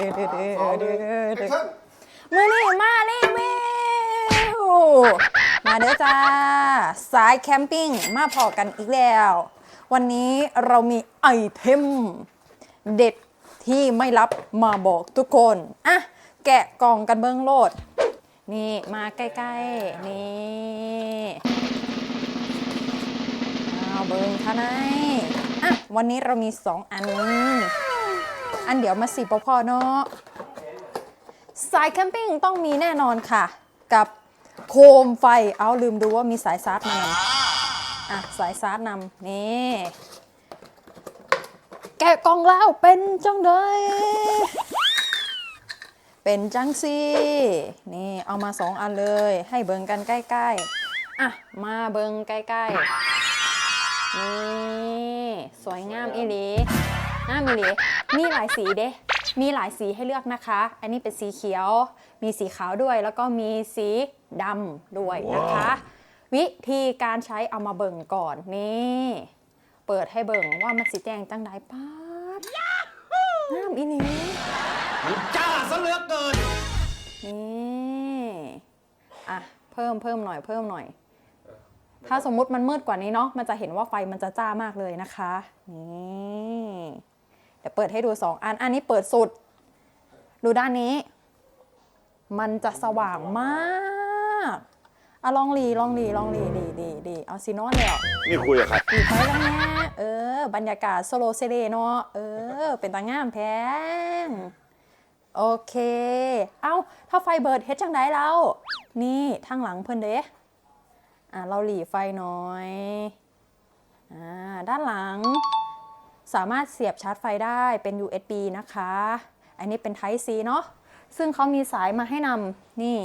มือนี่มารีวิวมาเด้อจ้า สายแคมปิ้งมาพอกันอีกแล้ว วันนี้เรามีไอเทมเด็ดที่ไม่รับมาบอกทุกคนอะแกะกล่องกันเบิ้องโลด นี่มาใกล้ๆ นี่เอาเบิ้งท่าไหนอะวันนี้เรามี 2 อัน อันเดี๋ยวมาสิปพอเนาะสายแคมปิ้งต้องมีแน่นอนค่ะ กับโคมไฟเอาลืมดูว่ามีสายซาร์จมานำอะสายซาร์จนำนี่แกะกล่องแล้วเป็นจังไดเป็นจังซีนี่เอามาสองอันเลยให้เบิงกันใกล้ๆ อะ มาเบิงใกล้ๆ นี่ สวยงามอีหลี งามอีหลีมีหลายสีเด้มีหลายสีให้เลือกนะคะ อันนี้เป็นสีเขียว มีสีขาวด้วย แล้วก็มีสีดำด้วยนะคะ วิธีการใช้เอามาเบิ่งก่อนนี่ เปิดให้เบิ่งว่ามันสีแจงจังไดป๊าดน้ำอีนี้มันจ้าซะเหลือเกิน นี่อะเพิ่มเพิ่มหน่อยเพิ่มหน่อย ถ้าสมมุติมันมืดกว่านี้เนาะมันจะเห็นว่าไฟมันจะจ้ามากเลยนะคะ นี่ เดี๋ยวเปิดให้ดูสองอัน อันนี้เปิดสุด ดูด้านนี้ มันจะสว่างมากอะลองหลีลองหลีลองหลีดีดีดีเอาซีโนอนแล้วนี่คุยกับใครอีกไฟแล้วแม่เออ บรรยากาศโซโลเซเลเนาะเออ เป็นตางามแท้งโอเค เอ้าถ้าไฟเบิดเฮ็ดจังไดเรา นี่ทางหลังเพิ่นเด้อะเราหลีไฟหน่อย อ่า ด้านหลัง สามารถเสียบชาร์จไฟได้เป็น USB นะคะ อันนี้เป็น Type C เนาะซึ่งเขามีสายมาให้นำนี่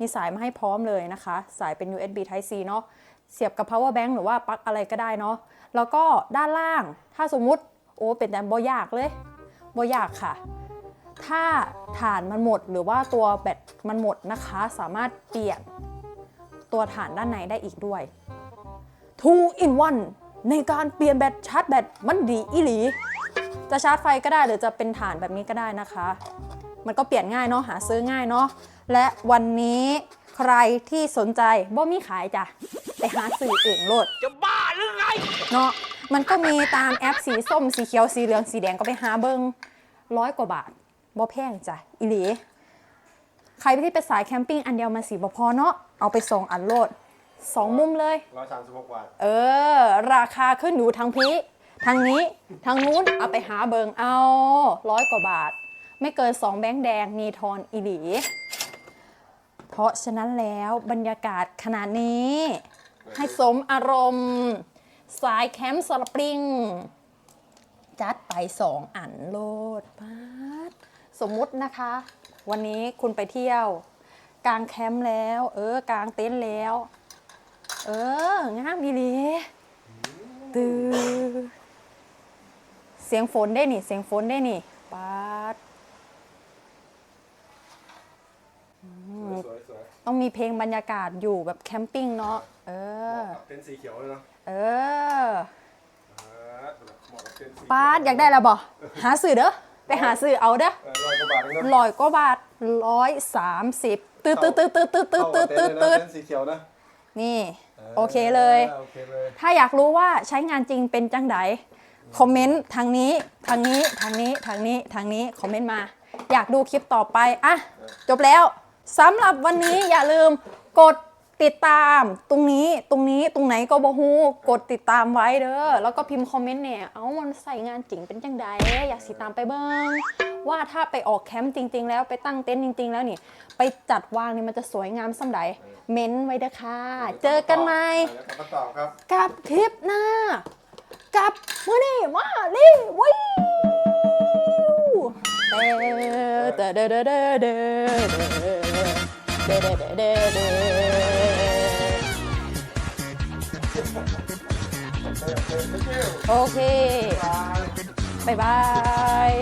มีสายมาให้พร้อมเลยนะคะ สายเป็น USB Type C เนาะเสียบกับ power bank หรือว่าปลั๊กอะไรก็ได้เนาะแล้วก็ด้านล่างถ้าสมมุติโอ้เป็นแต่บ่ยากเลยบ่ยากค่ะ ถ้าถ่านมันหมดหรือว่าตัวแบตมันหมดนะคะ สามารถเปลี่ยนตัวถ่านด้านในได้อีกด้วย two in one ในการเปลี่ยนแบตชาร์จแบตมันดีอีหลี จะชาร์จไฟก็ได้หรือจะเป็นถ่านแบบนี้ก็ได้นะคะ มันก็เปลี่ยนง่ายเนาะหาซื้อง่ายเนาะและวันนี้ใครที่สนใจบ่มีขายจ้ะไปหาซื้อเองโลดจะบ้าหรือไงเนาะมันก็มีตามแอปสีส้มสีเขียวสีเหลืองสีแดงก็ไปหาเบิงร้อยกว่าบาทบ่แพงจ้ะอีหลีใครที่เป็นสายแคมปิ้งอันเดียวมาสีบ่พอเนาะเอาไปส่งอันโลด สองมุมเลย ร้อยสามสิบหกบาท เออ ราคาขึ้นอยู่ทางพีทางนี้ทางนู้นเอาไปหาเบิงเอาร้อยกว่าบาท ไม่เกินสองแบงค์แดงมีทอนอีหลีเพราะฉะนั้นแล้วบรรยากาศขนาดนี้ ให้สมอารมณ์สายแคมป์สลับปริง จัดไปสองอันโลดปาดสมมุตินะคะ วันนี้คุณไปเที่ยวกางแคมป์แล้ว เออกางเต็นท์แล้ว เออ งามดีดีตือเสียงฝนได้นี่ เสียงฝนได้นี่ปาดสวยสวยต้องมีเพลงบรรยากาศอยู่แบบแคมปิ้งเนาะ เออเต็นท์สีเขียวเลยเนาะ เอออ่าเหมาะกับเต็นท์สีปาดอยากได้แล้วบ่หาซื้อเด้อไปหาซื้อเอาเด้อเออร้อยกว่าบาทเองเนาะร้อยกว่าบาทร้อยสามสิบตืดตืดตืดตืดตืดตืดตืดตืดตืดเต็นท์สีเขียวนะ นี่ โอเคเลย โอเคเลย ถ้าอยากรู้ว่าใช้งานจริงเป็นจังไดคอมเมนต์ทางนี้ทางนี้ทางนี้ทางนี้ทางนี้คอมเมนต์มา อยากดูคลิปต่อไป อะ จบแล้วสำหรับวันนี้อย่าลืมกด ติดตามตรงนี้ตรงนี้ตรงไหนก็บอฮูกดติดตามไว้เด้อแล้วก็พิมพ์คอมเมนต์เนี่ย เอ้ามันใส่งานจริงเป็นจังไดอยากสิตามไปเบิ้งว่าถ้าไปออกแคมป์จริง ๆ แล้วไปตั้งเต็นท์จริง ๆ แล้วนี่ ไปจัดวางนี่มันจะสวยงามสัมใดเม้นไว้เด้อค่ะ เจอกันไหมเดี๋ยวกลับมาตอบครับกับคลิปหน้า กับมือนี่มาลี่วิวเดเดเดเดเดเดเดเดเดเดเด โอเคบายบาย